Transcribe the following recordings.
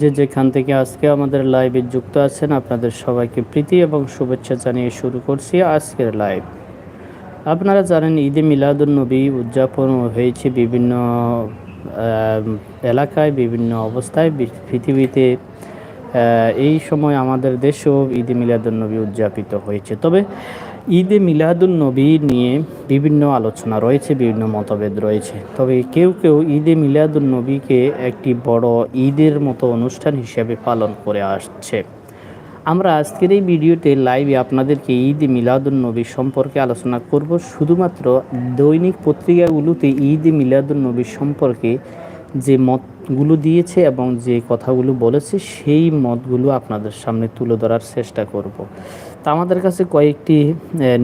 যে যেখান থেকে আজকে আমাদের লাইভে যুক্ত আছেন, আপনাদের সবাইকে প্রীতি এবং শুভেচ্ছা জানিয়ে শুরু করছি আজকের লাইভ আপনারা জানেন, ঈদে মিলাদুল নবী উদযাপন হয়েছে বিভিন্ন এলাকায়, বিভিন্ন অবস্থায়। পৃথিবীতে এই সময় আমাদের দেশেও ঈদে মিলাদুল নবী উদযাপিত হয়েছে। তবে ঈদে মিলাদুল নবী নিয়ে বিভিন্ন আলোচনা রয়েছে, বিভিন্ন মতভেদ রয়েছে। তবে কেউ কেউ ঈদে মিলাদুল নবীকে একটি বড় ঈদের মতো অনুষ্ঠান হিসেবে পালন করে আসছে। আমরা আজকের এই ভিডিওতে লাইভে আপনাদেরকে ঈদ মিলাদুল নবী সম্পর্কে আলোচনা করব। শুধুমাত্র দৈনিক পত্রিকাগুলোতে ঈদ মিলাদুল নবী সম্পর্কে যে মতগুলো দিয়েছে এবং যে কথাগুলো বলেছে সেই মতগুলো আপনাদের সামনে তুলে ধরার চেষ্টা করব। তা আমাদের কাছে কয়েকটি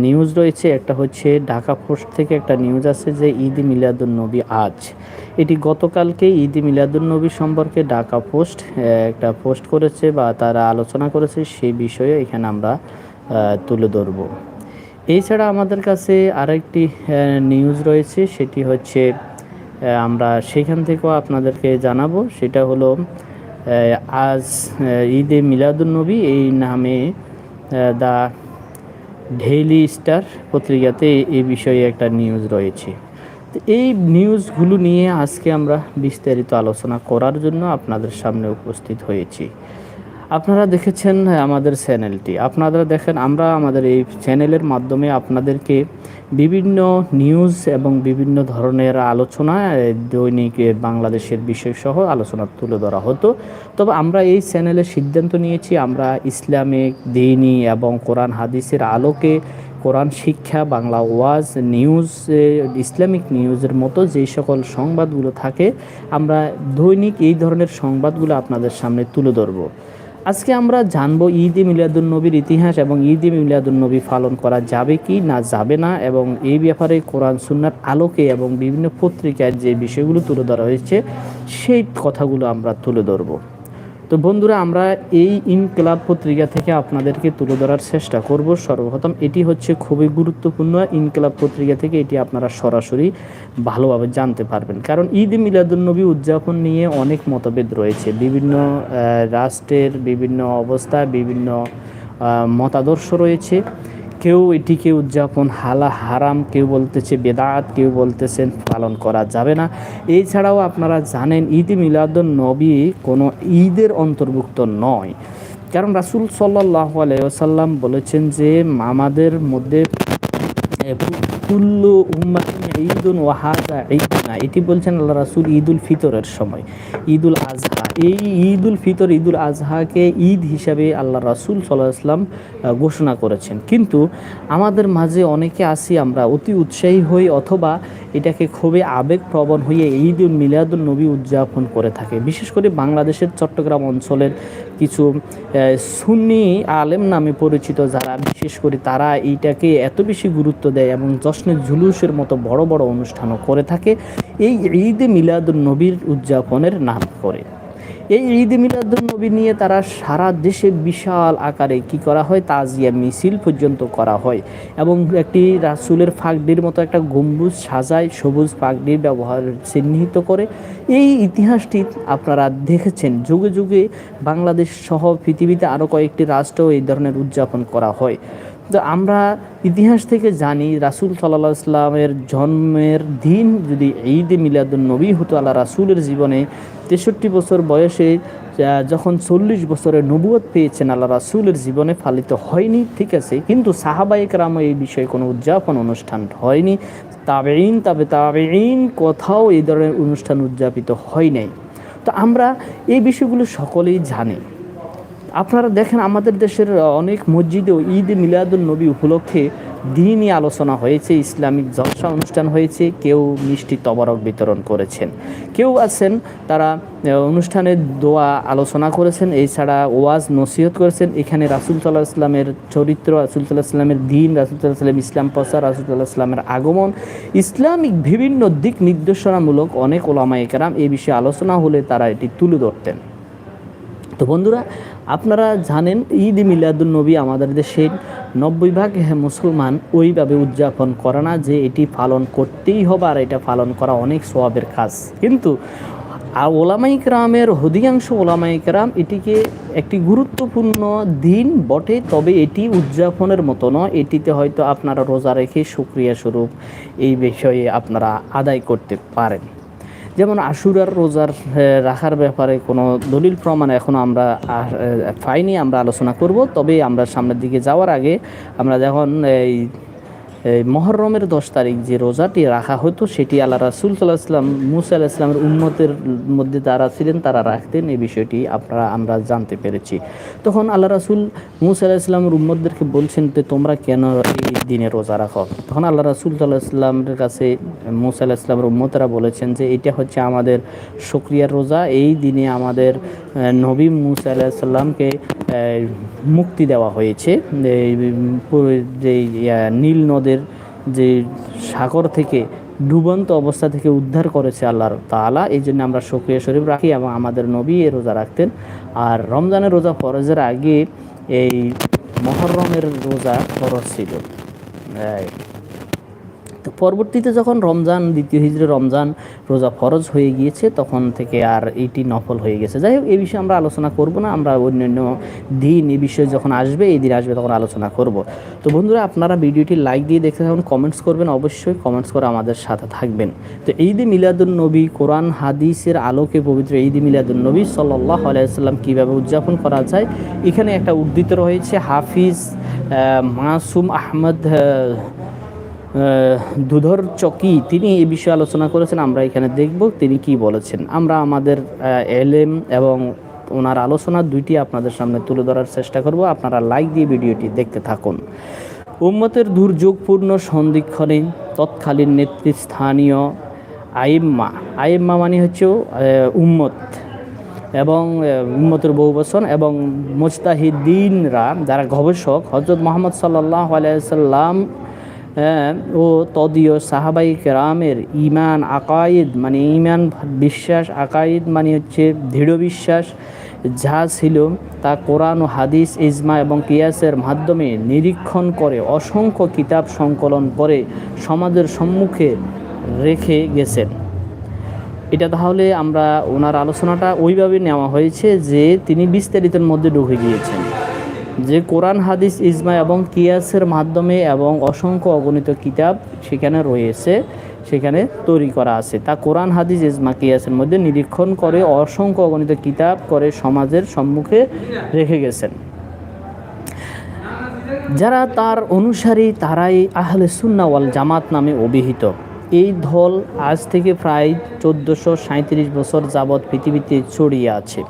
নিউজ রয়েছে। একটা হচ্ছে ঢাকা পোস্ট থেকে একটা নিউজ আছে যে ঈদ মিলাদুল নবী আজ। এটি গতকালকে ঈদ মিলাদুল নবী সম্পর্কে ঢাকা পোস্ট একটা পোস্ট করেছে বা তারা আলোচনা করেছে সেই বিষয়ে এখানে আমরা তুলে ধরব। এছাড়া আমাদের কাছে আরেকটি নিউজ রয়েছে, সেটি হচ্ছে আমরা সেখান থেকেও আপনাদেরকে জানাব। সেটা হলো আজ ঈদে মিলাদুল নবী এই নামে দ্য ডেইলি স্টার পত্রিকাতে এই বিষয়ে একটা নিউজ রয়েছে। তো এই নিউজগুলো নিয়ে আজকে আমরা বিস্তারিত আলোচনা করার জন্য আপনাদের সামনে উপস্থিত হয়েছি। আপনারা দেখেছেন আমাদের চ্যানেলটি। আপনারা দেখেন, আমরা আমাদের এই চ্যানেলের মাধ্যমে আপনাদেরকে বিভিন্ন নিউজ এবং বিভিন্ন ধরনের আলোচনা দৈনিক বাংলাদেশের বিষয়সহ আলোচনা তুলে ধরা হতো। তবে আমরা এই চ্যানেলে সিদ্ধান্ত নিয়েছি, আমরা ইসলামিক দিনী এবং কোরআন হাদিসের আলোকে কোরআন শিক্ষা, বাংলা ওয়াজ, নিউজ ইসলামিক নিউজের মতো যেই সকল সংবাদগুলো থাকে, আমরা দৈনিক এই ধরনের সংবাদগুলো আপনাদের সামনে তুলে ধরবো। আজকে আমরা জানব ঈদ মিলাদুল নবীর ইতিহাস এবং ঈদ মিলাদুল নবী পালন করা যাবে কি না যাবে না এবং এই ব্যাপারে কোরআন, সুন্নার আলোকে এবং বিভিন্ন পত্রিকায় যে বিষয়গুলো তুলে ধরা হয়েছে, সেই কথাগুলো আমরা তুলে ধরবো। তো বন্ধুরা, আমরা এই ইনকলাব পত্রিকা থেকে আপনাদেরকে তুলে ধরার চেষ্টা করব। সর্বপ্রথম এটি হচ্ছে খুবই গুরুত্বপূর্ণ ইনকলাব পত্রিকা থেকে, এটি আপনারা সরাসরি ভালোভাবে জানতে পারবেন। কারণ ঈদ মিলাদুলনবী উদযাপন নিয়ে অনেক মতভেদ রয়েছে। বিভিন্ন রাষ্ট্রের বিভিন্ন অবস্থা, বিভিন্ন মতাদর্শ রয়েছে। কেউ এটিকে উদযাপন হালা হারাম, কেউ বলতেছে বেদাত, কেউ বলতেছেন পালন করা যাবে না। এছাড়াও আপনারা জানেন, ঈদ মিলাদুন নবী কোনো ঈদের অন্তর্ভুক্ত নয়। কারণ রাসুল সাল্লাহ আলাইসাল্লাম বলেছেন যে মামাদের মধ্যে ঈদ ওয়াহাদা ঈদ এটি বলছেন আল্লাহ রাসূল ঈদুল ফিতরের সময়। ঈদুল আজহা, এই ঈদুল ফিতর, ঈদুল আজহাকে ঈদ হিসাবে আল্লাহ রাসুল সাল্লাহ আসলাম ঘোষণা করেছেন। কিন্তু আমাদের মাঝে অনেকে আসি আমরা অতি উৎসাহী হই অথবা এটাকে খুবই আবেগপ্রবণ হয়ে ঈদ উল মিলাদুল নবী উদযাপন করে থাকে। বিশেষ করে বাংলাদেশের চট্টগ্রাম অঞ্চলের কিছু সুন্নি আলেম নামে পরিচিত যারা, বিশেষ করে তারা এইটাকে এত বেশি গুরুত্ব দেয় এবং জশ্নের জুলুসের মতো বড় বড় অনুষ্ঠানও করে থাকে। এই ঈদ মিলাদুল নবীর উদযাপনের নাম করে। এই ঈদ মিলাদুল নবী নিয়ে তারা সারা দেশে বিশাল আকারে কি করা হয়? তাজিয়া মিছিল পর্যন্ত করা হয় এবং একটি রাসুলের ফাগডির মতো একটা গম্বুজ সাজায়, সবুজ পাগড়ির ব্যবহার চিহ্নিত করে। এই ইতিহাসটি আপনারা দেখেছেন। যুগে যুগে বাংলাদেশ সহ পৃথিবীতে আরও কয়েকটি রাষ্ট্র এই ধরনের উদযাপন করা হয়। তো আমরা ইতিহাস থেকে জানি রাসুল সাল্লাহ ইসলামের জন্মের দিন যদি ঈদ মিলাদুল নবী হতো, আল্লাহ রাসুলের জীবনে তেষট্টি বছর বয়সে যখন চল্লিশ বছরের নবুয়ত পেয়েছেন, আল্লাহ রাসুলের জীবনে পালিত হয়নি, ঠিক আছে? কিন্তু সাহাবাইক রাম এই বিষয়ে কোনো উদযাপন অনুষ্ঠান হয়নি। তাবেইন তবে তাবেইন কোথাও এই ধরনের অনুষ্ঠান উদযাপিত হয় নাই। তো আমরা এই বিষয়গুলো সকলেই জানি। আপনারা দেখেন আমাদের দেশের অনেক মসজিদেও ঈদ মিলাদুল নবী উপলক্ষে দিনই আলোচনা হয়েছে ইসলামিক জলসা অনুষ্ঠান হয়েছে কেউ মিষ্টি তবরক বিতরণ করেছেন। কেউ আছেন তারা আহ, অনুষ্ঠানে দোয়া আলোচনা করেছেন এছাড়া ওয়াজ নসিহত করেছেন। এখানে রাসুল সাল্লাহ ইসলামের চরিত্র রাসুল ইসলামের দিন রাসুল ইসলাম ইসলাম প্রচার রাসুল ইসলামের আগমন ইসলামিক বিভিন্ন দিক নির্দেশনামূলক অনেক ওলামা একরাম এই বিষয়ে আলোচনা হলে তারা এটি তুলে ধরতেন। তো বন্ধুরা আপনারা জানেন, ঈদ মিলাদুল নবী আমাদের দেশের নব্বই ভাগ মুসলমান ওইভাবে উদযাপন করে না যে এটি পালন করতেই হবে আর এটা পালন করা অনেক সোয়াবের কাজ। কিন্তু আর ওলামাই ক্রামের, অধিকাংশ ওলামাই ক্রাম এটিকে একটি গুরুত্বপূর্ণ দিন বটে, তবে এটি উদযাপনের মতো নয়। এটিতে হয়তো আপনারা রোজা রেখে সুক্রিয়া স্বরূপ এই বিষয়ে আপনারা আদায় করতে পারেন। যেমন আশুরার রোজার রাখার ব্যাপারে কোনো দলিল প্রমাণ এখনও আমরা পাইনি, আমরা আলোচনা করব। তবে আমরা সামনের দিকে যাওয়ার আগে আমরা যখন এই মহরমের দশ তারিখ যে রোজাটি রাখা হতো, সেটি আল্লাহ রাসুল সাল্লাহ ইসলাম মুসা আল্লাহ ইসলামের উন্মতের মধ্যে যারা ছিলেন, তারা রাখতেন। এই বিষয়টি আপনারা, আমরা জানতে পেরেছি। তখন আল্লাহ রাসুল মুসা আল্লাহ ইসলামের উম্মতদেরকে বলছেন যে, তোমরা কেন এই দিনে রোজা রাখো? তখন আল্লাহ রাসুল সাল্লাহ ইসলামের কাছে মুসা আল্লাহ ইসলামের উম্মতেরা বলেছেন যে, এটা হচ্ছে আমাদের শুক্রিয়ার রোজা। এই দিনে আমাদের নবী মুসা আল্লাহ সাল্লামকে মুক্তি দেওয়া হয়েছে। যে নীল নদের যে সাগর থেকে ডুবন্ত অবস্থা থেকে উদ্ধার করেছে আল্লাহর তালা এই জন্য আমরা সক্রিয় শরীফ রাখি এবং আমাদের নবী এ রোজা রাখতেন। আর রমজানের রোজা ফরজের আগে এই মহরমের রোজা ফরজ ছিল। তো পরবর্তীতে যখন রমজান দ্বিতীয় হিজড়ে রমজান রোজা ফরজ হয়ে গিয়েছে তখন থেকে আর এইটি নফল হয়ে গেছে। যাই হোক এই বিষয়ে আমরা আলোচনা করব না আমরা অন্যান্য দিন এই বিষয়ে যখন আসবে এই দিন আসবে তখন আলোচনা করব। তো বন্ধুরা আপনারা ভিডিওটি লাইক দিয়ে দেখতে থাকুন কমেন্টস করবেন অবশ্যই কমেন্টস করে আমাদের সাথে থাকবেন। তো ঈদে মিলাদুল নবী কোরআন হাদিসের আলোকে পবিত্র ঈদে মিলাদুল নবী সাল্লাহ আলাইসাল্লাম কীভাবে উদযাপন করা যায় এখানে একটা উদ্ধৃত রয়েছে হাফিজ মাসুম আহমদ আহ, আহ, দুধর চকি তিনি এ বিষয়ে আলোচনা করেছেন, আমরা এখানে দেখব তিনি কি বলেছেন। আমরা আমাদের এলেম এবং ওনার আলোচনা দুইটি আপনাদের সামনে তুলে ধরার চেষ্টা করব। আপনারা লাইক দিয়ে ভিডিওটি দেখতে থাকুন। উম্মতের দুর্যোগপূর্ণ সন্ধিক্ষণে তৎকালীন নেতৃস্থানীয় আইম্মা আইম্মা মানে হচ্ছে উম্মত এবং উম্মতের বহু বচন এবং মুস্তাহিদ্দিনরা যারা গবেষক হজরত মোহাম্মদ সাল্লাহ আলাইসাল্লাম ও তদীয় সাহাবাই কেরামের ইমান আকাইদ মানে ইমান বিশ্বাস, আকাইদ মানে হচ্ছে দৃঢ় বিশ্বাস, যা ছিল তা কোরআন ও হাদিস, ইজমা এবং কিয়াসের মাধ্যমে নিরীক্ষণ করে, অসংখ্য কিতাব সংকলন করে সমাজের সম্মুখে রেখে গেছেন। এটা তাহলে আমরা ওনার আলোচনাটা ওইভাবে নেওয়া হয়েছে যে তিনি বিস্তারিতের মধ্যে ঢুকে গিয়েছেন। যে কোরআন, হাদিস, ইজমা এবং কিয়াসের মাধ্যমে এবং অসংখ্য অগণিত কিতাব সেখানে রয়েছে, সেখানে তৈরি করা আছে। তা কোরআন, হাদিস, ইজমা, কিয়াসের মধ্যে নিরীক্ষণ করে অসংখ্য অগণিত কিতাব করে সমাজের সম্মুখে রেখে গেছেন। যারা তার অনুসারী, তারাই আহলে সুন্না ওয়াল জামাত নামে অভিহিত। এই দল আজ থেকে প্রায় চোদ্দোশো বছর যাবৎ পৃথিবীতে ছড়িয়ে আছে।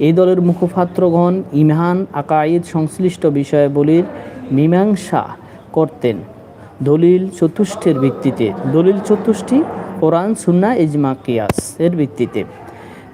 এই দলের মুখপাত্রগণ ইমহান আকাইদ সংশ্লিষ্ট বিষয়াবলীর মীমাংসা করতেন। দলিল চতুষ্টের ভিত্তিতে। দলিল চতুষ্টি, কোরআন সুন্না ইজমা, কিয়াস এর ভিত্তিতে।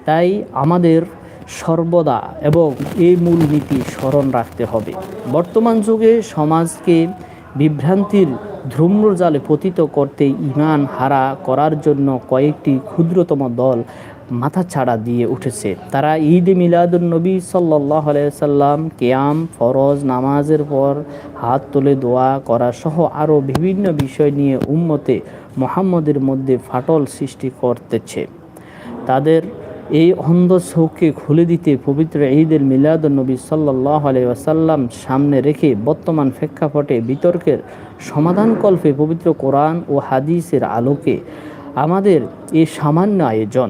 তাই আমাদের সর্বদা এবং এই মূল নীতি স্মরণ রাখতে হবে। বর্তমান যুগে সমাজকে বিভ্রান্তির ধ্রুম্রজালে পতিত করতে ইমান হারা করার জন্য কয়েকটি ক্ষুদ্রতম দল মাথাছাড়া দিয়ে উঠেছে। তারা ঈদ মিলাদুল নবী সাল্লাহ সাল্লাম কেয়াম, ফরজ, নামাজের পর হাত তুলে দোয়া করা সহ আরও বিভিন্ন বিষয় নিয়ে উম্মতে মোহাম্মদের মধ্যে ফাটল সৃষ্টি করতেছে। তাদের এই অন্ধ চোখকে খুলে দিতে পবিত্র ঈদের মিলাদ নবী সাল্লাহ আলাইসাল্লাম সামনে রেখে বর্তমান প্রেক্ষাপটে বিতর্কের সমাধানকল্পে পবিত্র কোরআন ও হাদিসের আলোকে আমাদের এই সামান্য আয়োজন।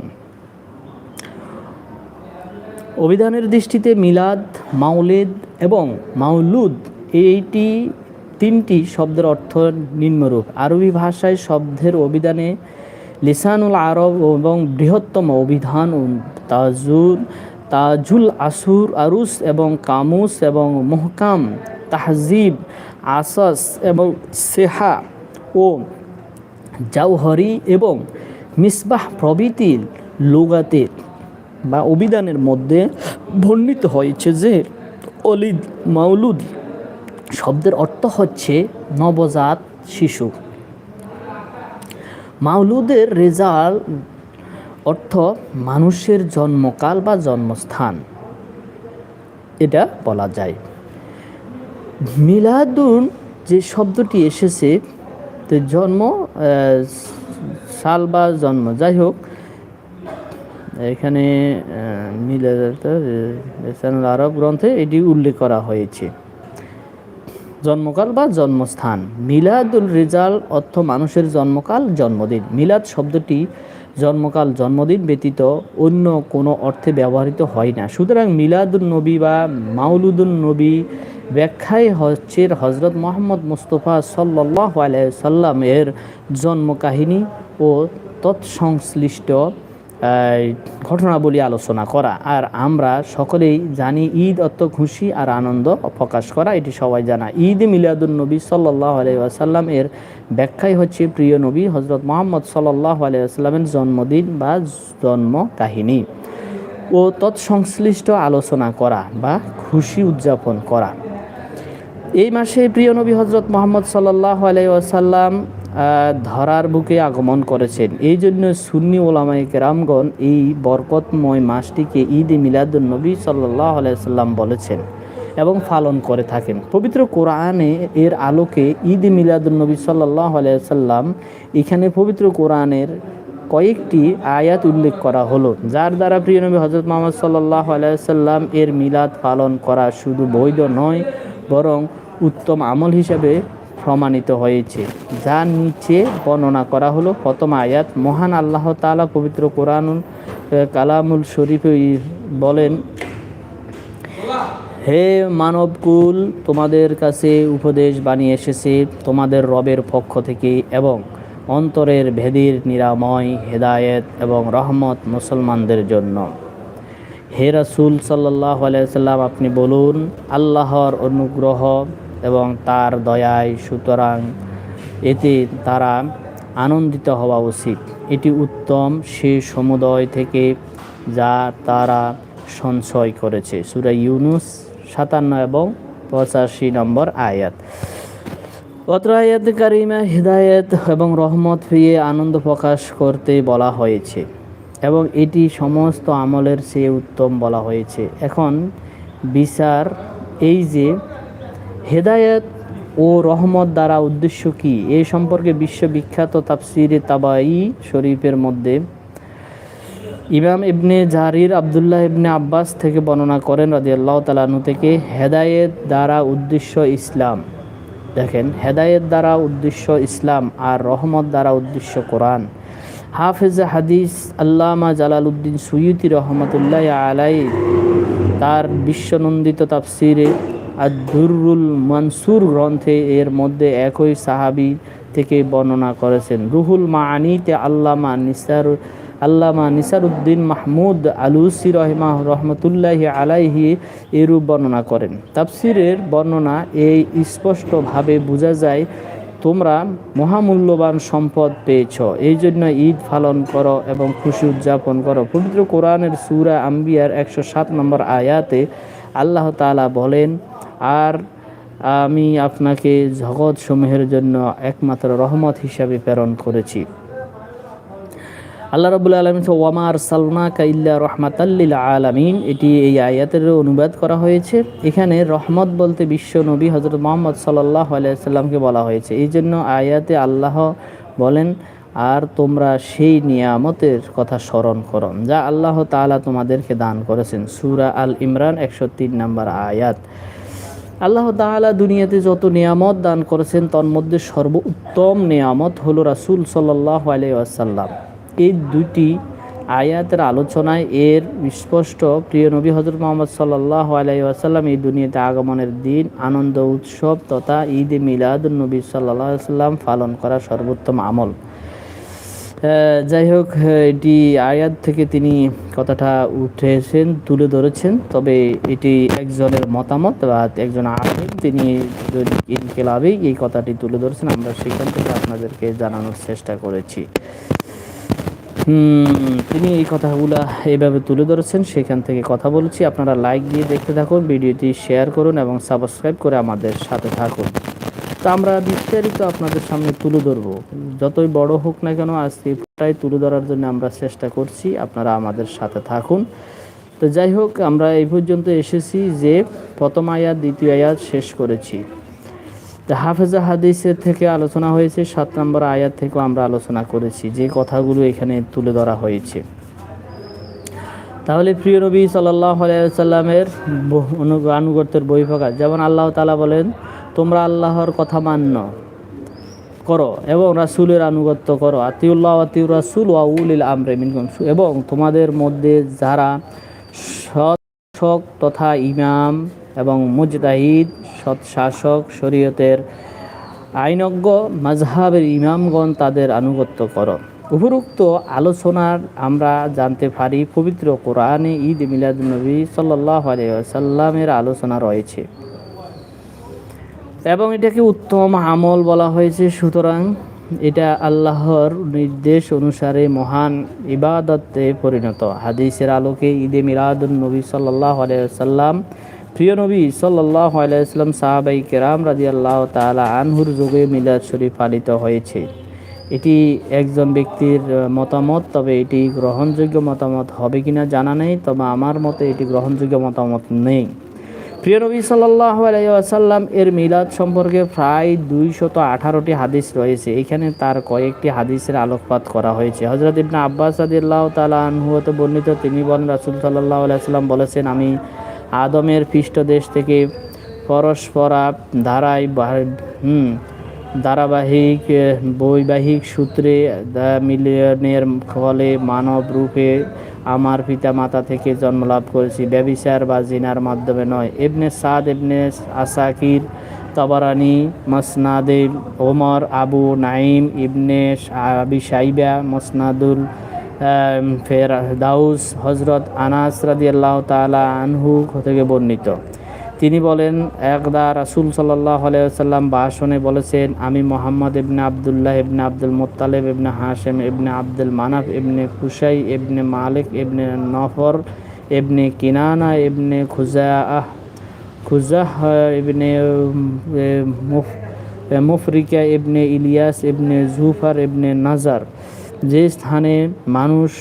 অভিধানের দৃষ্টিতে মিলাদ মাউলেদ এবং মাউলুদ এইটি তিনটি শব্দের অর্থ নিম্নরূপ। আরবি ভাষায় শব্দের অভিধানে লিসানুল আরব এবং বৃহত্তম অভিধান তাজুল তাজুল আসুর, আরুস এবং কামুস এবং মুহকাম, তাহজিব, আসাস এবং সেহা ও জাউহরি এবং মিসবাহ প্রভৃতির লোগাতে বা অভিধানের মধ্যে বর্ণিত হয়েছে যে অলিদ, মাউলুদ শব্দের অর্থ হচ্ছে নবজাত শিশু। মাউলুদের রেজাল অর্থ মানুষের জন্মকাল বা জন্মস্থান। এটা বলা যায়। মিলাদুন যে শব্দটি এসেছে জন্ম সাল বা জন্ম, যাই হোক এখানে মিলে আরব গ্রন্থে এটি উল্লেখ করা হয়েছে। জন্মকাল বা জন্মস্থান। মিলাদুল রেজাল অর্থ মানুষের জন্মকাল, জন্মদিন। মিলাদ শব্দটি জন্মকাল, জন্মদিন ব্যতীত অন্য কোনো অর্থে ব্যবহৃত হয় না। সুতরাং মিলাদুল নবী বা মাউলুদুল নবী ব্যাখ্যায় হচ্ছে হজরত মোহাম্মদ মুস্তফা সাল্লাহ সাল্লামের জন্মকাহিনী ও তৎসংশ্লিষ্ট ঘটনাবলী আলোচনা করা। আর আমরা সকলেই জানি ঈদ অত খুশি আর আনন্দ প্রকাশ করা, এটি সবাই জানা। ঈদ মিলাদুল নবী সাল্লাহ আলাইসাল্লাম এর ব্যাখ্যাই হচ্ছে প্রিয় নবী হজরত মোহাম্মদ সাল্লাহ আলাইসাল্লামের জন্মদিন বা জন্ম কাহিনী ও তৎসংশ্লিষ্ট আলোচনা করা বা খুশি উদযাপন করা। এই মাসে প্রিয় নবী হজরত মোহাম্মদ সাল্লাহ আলাইসাল্লাম ধরার বুকে আগমন করেছেন। এই জন্য সুন্নি ওলামাই কেরামগণ এই বরকতময় মাসটিকে ঈদ মিলাদুল নবী সাল্লাহ আলাইসাল্লাম বলেছেন এবং পালন করে থাকেন। পবিত্র কোরআনে এর আলোকে ঈদ মিলাদুল নবী সাল্লাহ আলাইসাল্লাম এখানে পবিত্র কোরআনের কয়েকটি আয়াত উল্লেখ করা হলো, যার দ্বারা প্রিয় নবী হজরত মোহাম্মদ সাল্লাহ আলাইসাল্লাম এর মিলাদ পালন করা শুধু বৈধ নয়, বরং উত্তম আমল হিসেবে প্রমাণিত হয়েছে। যার নিচে বর্ণনা করা হলো। প্রথম আয়াত, মহান আল্লাহ তালা পবিত্র কোরআনুল কালামুল শরীফ বলেন, হে মানবকুল, তোমাদের কাছে উপদেশ বানিয়ে এসেছে তোমাদের রবের পক্ষ থেকে এবং অন্তরের ভেদির নিরাময়, হেদায়েত এবং রহমত মুসলমানদের জন্য। হে রাসুল সাল্লাহ আলাইসাল্লাম আপনি বলুন, আল্লাহর অনুগ্রহ এবং তার দয়ায় সুতরাং এতে তারা আনন্দিত হওয়া উচিত। এটি উত্তম সে সমুদয় থেকে যা তারা সঞ্চয় করেছে। সুরা ইউনুস সাতান্ন এবং পঁচাশি নম্বর আয়াত। অত্র আয়াত কারিমা হৃদায়ত এবং রহমত ফিরিয়ে আনন্দ প্রকাশ করতে বলা হয়েছে এবং এটি সমস্ত আমলের চেয়ে উত্তম বলা হয়েছে। এখন বিচার এই যে হেদায়ত ও রহমত দ্বারা উদ্দেশ্য কি? এ সম্পর্কে বিশ্ববিখ্যাত তাফসিরে তাবাই শরীফের মধ্যে ইমাম ইবনে জারির আবদুল্লাহ ইবনে আব্বাস থেকে বর্ণনা করেন রাজি আল্লাহ তালানু থেকে, হেদায়েত দ্বারা উদ্দেশ্য ইসলাম। দেখেন, হেদায়েত দ্বারা উদ্দেশ্য ইসলাম আর রহমত দ্বারা উদ্দেশ্য কোরআন। হাফেজ হাদিস আল্লামা জালালউদ্দিন সুয়ুতি রহমতুল্লাহ আলাই তার বিশ্বনন্দিত তাফসিরে আর দুরুল মনসুর গ্রন্থে এর মধ্যে একই সাহাবি থেকে বর্ণনা করেছেন। রুহুল মাআনিতে আল্লামা নিসার, আল্লামা নিসারুদ্দিন মাহমুদ আলুসি রহমা রহমতুল্লাহ আলাইহি এরূপ বর্ণনা করেন। তাফসিরের বর্ণনা এই স্পষ্টভাবে বোঝা যায়, তোমরা মহামূল্যবান সম্পদ পেয়েছ এই জন্য ঈদ পালন করো এবং খুশি উদযাপন করো। পবিত্র কোরআনের সুরা আম্বিয়ার একশো সাত নম্বর আয়াতে আল্লাহ তালা বলেন আর আমি আপনাকে জগৎ সমূহের জন্য একমাত্র রহমত হিসাবে প্রেরণ করেছি। আল্লাহ রবুল্লা আলমিন ওয়ামার সালমা কাইল্লা রহমাতাল্লিল আলামিন। এটি এই আয়াতের অনুবাদ করা হয়েছে। এখানে রহমত বলতে বিশ্ব নবী হজরত মোহাম্মদ সাল্লাহ আলাইসাল্লামকে বলা হয়েছে। এই জন্য আয়াতে আল্লাহ বলেন, আর তোমরা সেই নিয়ামতের কথা স্মরণ করো, যা আল্লাহ তালা তোমাদেরকে দান করেছেন। সুরা আল ইমরান একশো তিন নম্বর আয়াত। আল্লাহ তালা দুনিয়াতে যত নিয়ামত দান করেছেন, তার তন্মধ্যে সর্বোত্তম নিয়ামত হলো রাসুল সাল্লাহ আলাইসাল্লাম এই দুটি আয়াতের আলোচনায় এর স্পষ্ট প্রিয় নবী হজরত মোহাম্মদ সাল্লাহ আলাইসাল্লাম এই দুনিয়াতে আগমনের দিন, আনন্দ, উৎসব তথা ঈদ মিলাদ নবী সাল্লাহ সাল্লাম পালন করা সর্বোত্তম আমল। যাই হোক এটি আয়াত থেকে তিনি কথাটা উঠেছেন, তুলে ধরেছেন। তবে এটি একজনের মতামত বা একজন আলিম, তিনি ইনকেলাবেই এই কথাটি তুলে ধরেছেন, আমরা সেখান থেকে আপনাদেরকে জানানোর চেষ্টা করেছি। তিনি এই কথাগুলো এইভাবে তুলে ধরেছেন, সেখান থেকে কথা বলছি। আপনারা লাইক দিয়ে দেখতে থাকুন, ভিডিওটি শেয়ার করুন এবং সাবস্ক্রাইব করে আমাদের সাথে থাকুন। তো আমরা বিস্তারিত আপনাদের সামনে তুলে ধরবো। যতই বড় হোক না কেন, আজকে পুরোটাই তুলে ধরার জন্য আমরা চেষ্টা করছি, আপনারা আমাদের সাথে থাকুন। তো যাই হোক, আমরা এই পর্যন্ত এসেছি যে প্রথম আয়াত, দ্বিতীয় আয়াত শেষ করেছি। তো হাফেজা হাদিসের থেকে আলোচনা হয়েছে, সাত নম্বর আয়াত থেকেও আমরা আলোচনা করেছি, যে কথাগুলো এখানে তুলে ধরা হয়েছে। তাহলে প্রিয় নবী সাল্লাহ আলাইসাল্লামের আনুগত্যের বই প্রকাশ যেমন আল্লাহ তালা বলেন তোমরা আল্লাহর কথা মান্য করো এবং রাসুলের আনুগত্য করো। আতিউল্লাহ আতিউর রাসুল উলিল আমরে মিনকুম এবং তোমাদের মধ্যে যারা সৎ তথা ইমাম এবং মুজতাহিদ, সৎ শাসক শরীয়তের আইনজ্ঞ মাজহাবের ইমামগণ তাদের আনুগত্য করো। উপরোক্ত আলোচনার আমরা জানতে পারি, পবিত্র কোরআনে ঈদ মিলাদুলনবী সাল্লাহ আলিয়া সাল্লামের আলোচনা রয়েছে। এবং এটাকে উত্তম আমল বলা হয়েছে, সুতরাং এটা আল্লাহর নির্দেশ অনুসারে মহান ইবাদতে পরিণত। হাদিসের আলোকে ঈদে মিলাদুল নবী সাল্লাহ আলাইসাল্লাম প্রিয় নবী সাল্লাহ আলাইসাল্লাম সাহাবাই কেরাম রাজি আল্লাহ তালা আনহুর যুগে মিলাদ শরীফ পালিত হয়েছে। এটি একজন ব্যক্তির মতামত, তবে এটি গ্রহণযোগ্য মতামত হবে কিনা জানা নেই, তবে আমার মতে এটি গ্রহণযোগ্য মতামত নেই। প্রিয় নবী সাল্লাহ আলাইসাল্লাম এর মিলাদ সম্পর্কে প্রায় দুইশত আঠারোটি হাদিস রয়েছে। এখানে তার কয়েকটি হাদিসের আলোকপাত করা হয়েছে। হজরত ইবনা আব্বাস আদিল্লাহ তালা বর্ণিত, তিনি বলেন, রাসুল সাল্লাহ আলাইসাল্লাম বলেছেন, আমি আদমের পৃষ্ঠদেশ থেকে পরস্পরা ধারায় হুম, ধারাবাহিক, বৈবাহিক সূত্রে মিলিয়নের ফলে মানব রূপে আমার পিতা মাতা থেকে জন্ম লাভ করেছি। ব্যবিচার বা জিনার মাধ্যমে নয়। Ibn Saad Ibn Asakir, Tabarani, মসনাদে Umar, Abu Nuaim Ibn Abi Shaiba মসনাদুল ফের দাউস হজরত আনাস রাদি আল্লাহ তালা আনহু থেকে বর্ণিত। তিনি বলেন, একদা রাসুল সাল্লাহ আলাইসাল্লাম ভাষণে বলেছেন, আমি Muhammad ibn Abdullah ibn Abdul Muttalib ibn Hashim ibn Abdul Manaf ibn Qusai ibn Malik ibn Nadr ibn Kinana ইবনে খুজাহ খুজাহ ইবনে মুফরিকা ইবনে ইলিয়াস ইবনে জুফার ইবনে নাজার যে স্থানে মানুষ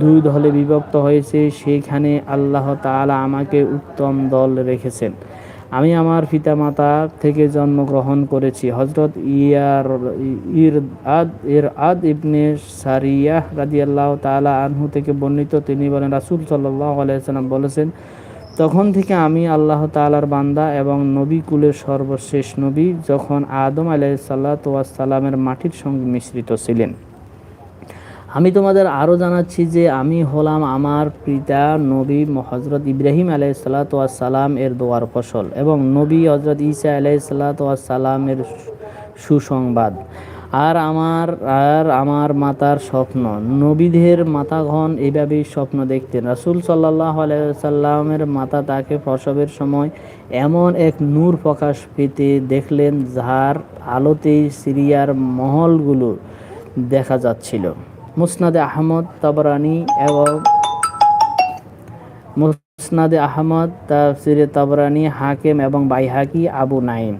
দুই দলে বিভক্ত হয়েছে সেইখানে আল্লাহ তালা আমাকে উত্তম দল রেখেছেন। আমি আমার পিতামাতা থেকে জন্মগ্রহণ করেছি। হজরত ইয়ার ইর আদ এর আদ ইবনে সারিয়াহ রাজি আল্লাহ তালা আনহু থেকে বর্ণিত। তিনি বলেন, রাসুল সাল্লাহ আলাইসাল্লাম বলেছেন, তখন থেকে আমি আল্লাহ তালার বান্দা এবং নবী কুলের সর্বশেষ নবী যখন আদম আলাইসাল্লাতামের মাটির সঙ্গে মিশ্রিত ছিলেন। আমি তোমাদের আরও জানাচ্ছি যে আমি হলাম আমার পিতা নবী হজরত ইব্রাহিম আলাইসাল্লাতাম এর দোয়ার ফসল এবং নবী হজরত ইসা আলাইসাল্লাতামের সুসংবাদ। আর আমার আর আমার মাতার স্বপ্ন, নবীদের মাতাগণ এভাবেই স্বপ্ন দেখতেন। রাসুল সাল্লাহ আলাইসাল্লামের মাতা তাকে প্রসবের সময় এমন এক নূর প্রকাশ পেতে দেখলেন, যার আলোতেই সিরিয়ার মহলগুলো দেখা যাচ্ছিল। মুসনাদে আহমদ তাবরানি এবং মুসনাদে আহমদ, তাফসিরে তাবরানি, হাকিম এবং বাইহাকি আবু নাইম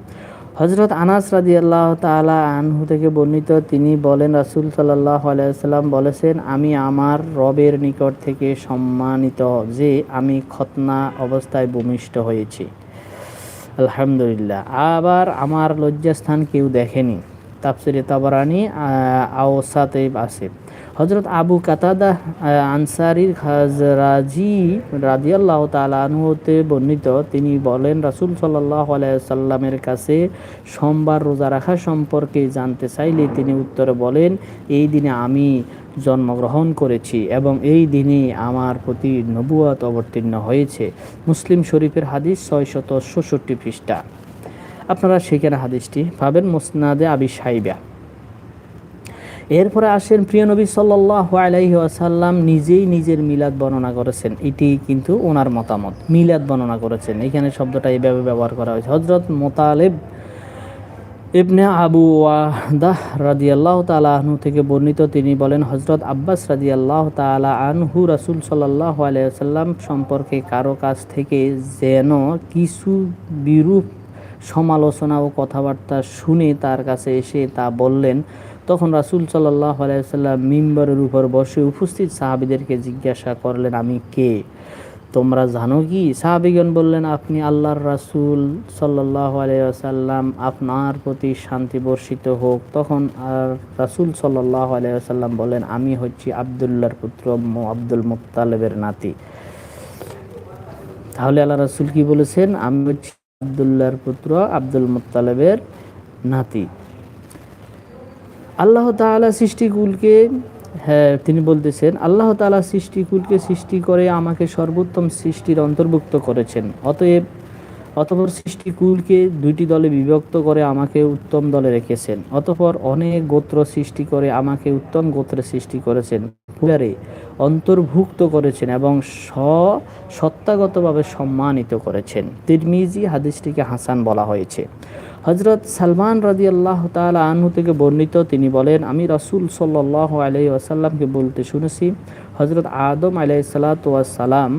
হজরত আনাস রাজি আল্লাহ তালা আনহু থেকে বর্ণিত তিনি বলেন, রাসুল সাল্লাহ আলাইসাল্লাম বলেছেন, আমি আমার রবের নিকট থেকে সম্মানিত যে আমি খতনা অবস্থায় ভূমিষ্ঠ হয়েছি। আলহামদুলিল্লাহ। আবার আমার লজ্জাস্থান কেউ দেখেনি। তাপসিরে তাবরানি আওসাতে আছে হজরত আবু কাতাদা আনসারির খাজরাজি রাজিয়াল্লাহ তালানহতে বর্ণিত। তিনি বলেন, রাসুল সাল্লাহ আলাইসাল্লামের কাছে সোমবার রোজা রাখা সম্পর্কে জানতে চাইলে তিনি উত্তরে বলেন, এই দিনে আমি জন্মগ্রহণ করেছি এবং এই দিনে আমার প্রতি নবুয়াত অবতীর্ণ হয়েছে। মুসলিম শরীফের হাদিস ছয়শত ষষট্টি পৃষ্ঠা। আপনারা সেখানে হাদিসটি পাবেন মুসনাদে আবি সাইবা। এরপরে আসেন, প্রিয় নবী সাল্লাহ আলাইহি আসাল্লাম নিজেই নিজের মিলাদ বর্ণনা করেছেন। এটি কিন্তু ওনার মতামত। মিলাদ বর্ণনা করেছেন। এখানে শব্দটা এইভাবে ব্যবহার করা হয়েছে। হজরত মোতালেব ইবনে আবু ওয়াদাহ রাজি আল্লাহ আহনু থেকে বর্ণিত। তিনি বলেন হজরত আব্বাস রাজি আল্লাহ তালা আনহু রাসুল সাল্লাহ আলাইসাল্লাম সম্পর্কে কারও কাছ থেকে যেন কিছু বিরূপ সমালোচনা ও কথাবার্তা শুনে তার কাছে এসে তা বললেন। তখন রাসুল সাল্লাহ আলাইসাল্লাম মিম্বরের উপর বসে উপস্থিত সাহাবিদেরকে জিজ্ঞাসা করলেন, আমি কে? তোমরা জানো কি? সাহাবিগণ বললেন, আপনি আল্লাহর রাসুল সাল্লাহ আলাইসাল্লাম আপনার প্রতি শান্তি বর্ষিত হোক। তখন আর রাসুল সাল্লাহ আলাইসাল্লাম বলেন আমি হচ্ছি আবদুল্লার পুত্র আব্দুল মুক্তালেবের নাতি। তাহলে আল্লাহ রাসুল কি বলেছেন? আমি হচ্ছি আবদুল্লাহর পুত্র আব্দুল মুত্তালেবের নাতি। আল্লাহ তাআলা সৃষ্টিকুলকে হ্যাঁ তিনি বলতেছেন, আল্লাহ তাআলা সৃষ্টিকুলকে সৃষ্টি করে আমাকে সর্বোত্তম সৃষ্টির অন্তর্ভুক্ত করেছেন। অতএব, অতপর সৃষ্টিকুলকে দুইটি দলে বিভক্ত করে আমাকে উত্তম দলে রেখেছেন। অতপর অনেক গোত্র সৃষ্টি করে আমাকে উত্তম গোত্রে সৃষ্টি করেছেন। অন্তর্ভুক্ত করেছেন এবং স সত্তাগতভাবে সম্মানিত করেছেন। তিরমিজি হাদিসটিকে হাসান বলা হয়েছে। হজরত সালমান রাজি আল্লাহ তালা আনহু থেকে বর্ণিত, তিনি বলেন, আমি রসুল সাল্লাহ আলাই আসাল্লামকে বলতে শুনেছি, হজরত আদম আলাই সালাতাম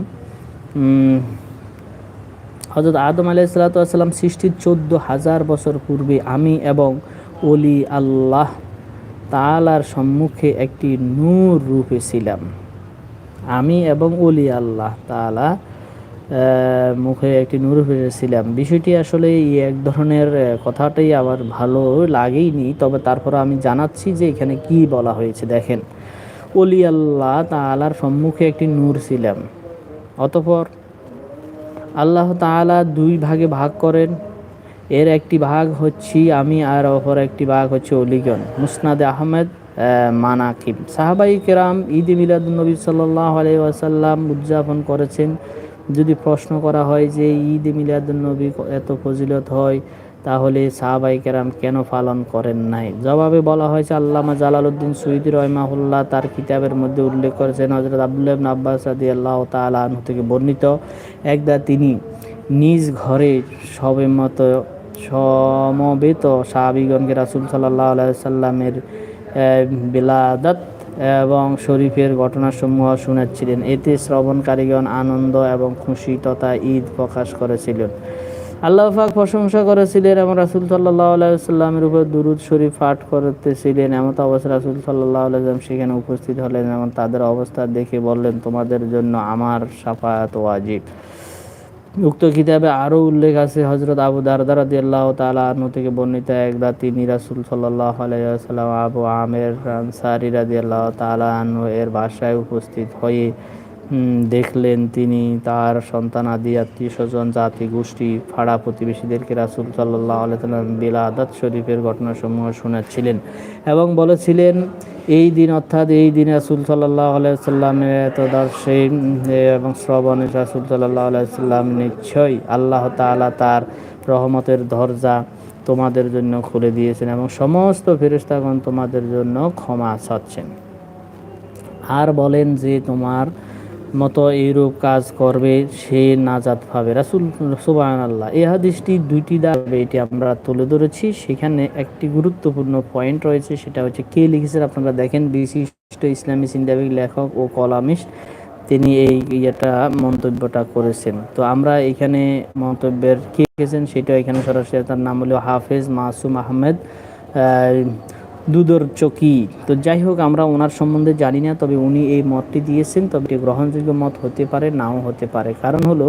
হজরত আদম আলাই সালাতাম সৃষ্টির চোদ্দ হাজার বছর পূর্বে আমি এবং অলি আল্লাহ তালার সম্মুখে একটি নূর রূপে ছিলাম। আমি এবং অলি আল্লাহ তালা মুখে একটি নূর ছিলাম বিষয়টি আসলে এক ধরনের কথাটাই আমার ভালো লাগেইনি, তবে তারপর আমি জানাচ্ছি যে এখানে কি বলা হয়েছে। দেখেন, অলি আল্লাহ তালার সম্মুখে একটি নূর ছিলাম। অতপর আল্লাহ তালা দুই ভাগে ভাগ করেন। এর একটি ভাগ হচ্ছি আমি আর অপর একটি ভাগ হচ্ছে অলিগন মুসনাদ আহমেদ মানাকিব। সাহাবাই কেরাম ঈদ মিলাদুলনবী সাল্লাহ আলাই আসাল্লাম উদযাপন করেছেন। যদি প্রশ্ন করা হয় যে ঈদ মিলাদুলনবী এত ফজিলত হয়, তাহলে সাহাবাই কেরাম কেন পালন করেন নাই? জবাবে বলা হয়েছে, আল্লামা জালালউদ্দিন সুইদি রহমাহুল্লাহ তার কিতাবের মধ্যে উল্লেখ করেছেন হজরত আবদুল্লাহ আব্বাস আদি আল্লাহ তালু থেকে বর্ণিত। একদা তিনি নিজ ঘরে সবে মতো সমবেত সাহাবিগণকে রাসুল সাল্লাহ আলাইসাল্লামের বিলাদাত এবং শরীফের ঘটনাসমূহ শুনেছিলেন। এতে শ্রবণকারীগণ আনন্দ এবং খুশি তথা ঈদ প্রকাশ করেছিলেন। আল্লাহ পাক প্রশংসা করেছিলেন এবং রাসুল সাল্লাহ আলাইসাল্লামের উপর দুরুদ শরীফ পাঠ করতেছিলেন। এমন অবস্থা রাসুল সাল্লাহ আলাইসাল্লাম সেখানে উপস্থিত হলেন এবং তাদের অবস্থা দেখে বললেন, তোমাদের জন্য আমার সাফায়াত ওয়াজিব। উক্ত কিতাবে আরও উল্লেখ আছে হজরত আবু দারদার আল্লাহ তালা আনু থেকে বর্ণিত একদা তিনি রাসুল সাল্লাহ আলাইসাল্লাম আবু আমের আনসারি আল্লাহ তালা আনু এর বাসায় উপস্থিত হয়ে দেখলেন তিনি তার সন্তান, আদি, আত্মীয় স্বজন, জাতি, গোষ্ঠী ফাড়া প্রতিবেশীদেরকে রাসুল সাল্লাহ আলাইসাল্লাম বিলাদাত শরীফের ঘটনাসমূহ শোনাচ্ছিলেন এবং বলেছিলেন, এই দিন অর্থাৎ এই দিন রাসুল সাল্লাহ আলাইসাল্লামের এতদর্শে এবং শ্রবণে রাসুল সাল্লাহ আলাইসাল্লাম নিশ্চয়ই আল্লাহ তালা তার রহমতের দরজা তোমাদের জন্য খুলে দিয়েছেন এবং সমস্ত ফেরিস্তাগণ তোমাদের জন্য ক্ষমা চাচ্ছেন। আর বলেন যে, তোমার মতো এইরূপ কাজ করবে, সে নাজাত পাবে। রাসুল সুবাহ আল্লাহ এই হাদিসটি দুইটি দাবে এটি আমরা তুলে ধরেছি। সেখানে একটি গুরুত্বপূর্ণ পয়েন্ট রয়েছে, সেটা হচ্ছে কে লিখেছেন আপনারা দেখেন, বিশিষ্ট ইসলামী চিন্তাবিক লেখক ও কলামিস্ট, তিনি এই ইয়েটা, মন্তব্যটা করেছেন। তো আমরা এখানে মন্তব্যের কে লিখেছেন সেটা এখানে সরাসরি, তার নাম হলো হাফেজ মাসুম আহমেদ। দুদর চকি। তো যাই হোক, আমরা ওনার সম্বন্ধে জানি না, তবে উনি এই মতটি দিয়েছেন, তবে এটি গ্রহণযোগ্য মত হতে পারে, নাও হতে পারে। কারণ হলো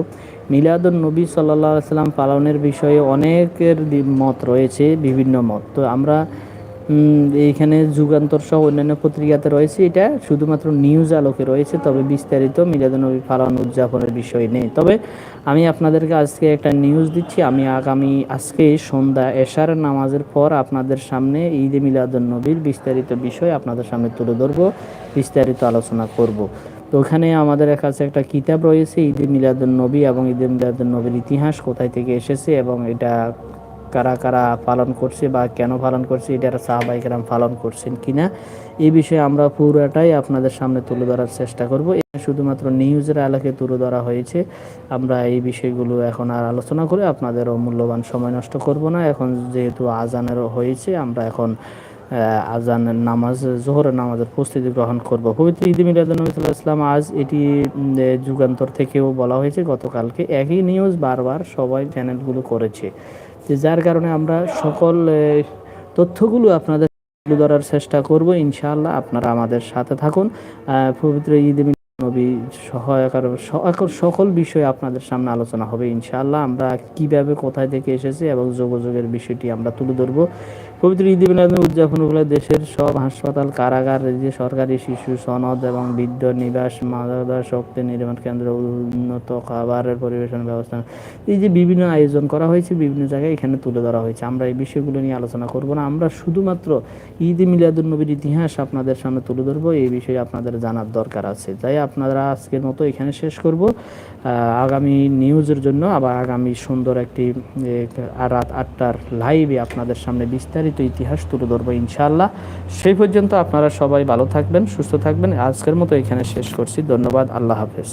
মিলাদুল নবী সাল্লা সাল্লাম পালনের বিষয়ে অনেকের মত রয়েছে, বিভিন্ন মত। তো আমরা এইখানে যুগান্তর সহ অন্যান্য পত্রিকাতে রয়েছে এটা। শুধুমাত্র নিউজ আলোকে রয়েছে, তবে বিস্তারিত মিলাদুলনবী পালন উদযাপনের বিষয় নেই তবে আমি আপনাদেরকে আজকে একটা নিউজ দিচ্ছি। আমি আগামী আজকে সন্ধ্যা এশার নামাজের পর আপনাদের সামনে ঈদে মিলাদুলনবীর বিস্তারিত বিষয় আপনাদের সামনে তুলে ধরবো, বিস্তারিত আলোচনা করব। তো ওখানে আমাদের কাছে একটা কিতাব রয়েছে, ঈদে মিলাদুল নবী এবং ঈদে মিলাদুল নবীর ইতিহাস কোথায় থেকে এসেছে এবং এটা কারা কারা পালন করছে বা কেন পালন করছে, এটা সাহাবাইকেরাম পালন করছেন কিনা, এই বিষয়ে আমরা পুরোটাই আপনাদের সামনে তুলে ধরার চেষ্টা করব। শুধুমাত্র নিউজের আলোকে তুলে ধরা হয়েছে। আমরা এই বিষয়গুলো এখন আর আলোচনা করে আপনাদেরও মূল্যবান সময় নষ্ট করব না। এখন যেহেতু আজানেরও হয়েছে, আমরা এখন আজানের নামাজ, জোহরের নামাজের প্রস্তুতি গ্রহণ করব। পবিত্র ঈদ মিলাদুল্লাহ ইসলাম আজ এটি যুগান্তর থেকেও বলা হয়েছে। গতকালকে একই নিউজ বারবার সবাই চ্যানেলগুলো করেছে। যে যার কারণে আমরা সকল তথ্যগুলো আপনাদের তুলে ধরার চেষ্টা করব। ইনশাআল্লাহ আপনারা আমাদের সাথে থাকুন। পবিত্র ঈদ নবী সহায়কার সকল বিষয়ে আপনাদের সামনে আলোচনা হবে, ইনশাআল্লাহ। আমরা কীভাবে, কোথায় থেকে এসেছি এবং যোগাযোগের বিষয়টি আমরা তুলে ধরবো। পবিত্র ঈদ উদযাপন উপলক্ষে দেশের সব হাসপাতাল, কারাগার যে সরকারি শিশু সনদ এবং বৃদ্ধ নিবাস, মাদক শক্তি নির্মাণ কেন্দ্র, উন্নত খাবারের পরিবেশন ব্যবস্থা। এই যে বিভিন্ন আয়োজন করা হয়েছে, বিভিন্ন জায়গায় এখানে তুলে ধরা হয়েছে। আমরা এই বিষয়গুলো নিয়ে আলোচনা করব না। আমরা শুধুমাত্র ঈদ মিলাদুল নবীর ইতিহাস আপনাদের সামনে তুলে ধরবো। এই বিষয়ে আপনাদের জানার দরকার আছে। তাই আপনারা আজকের মতো এখানে শেষ করব। আগামী নিউজের জন্য আবার আগামী সুন্দর একটি রাত আটটার লাইভে আপনাদের সামনে বিস্তারিত ইতিহাস তুলে ধরবো ইনশাআল্লাহ। সেই পর্যন্ত আপনারা সবাই ভালো থাকবেন, সুস্থ থাকবেন। আজকের মতো এখানে শেষ করছি। ধন্যবাদ। আল্লাহ হাফেজ।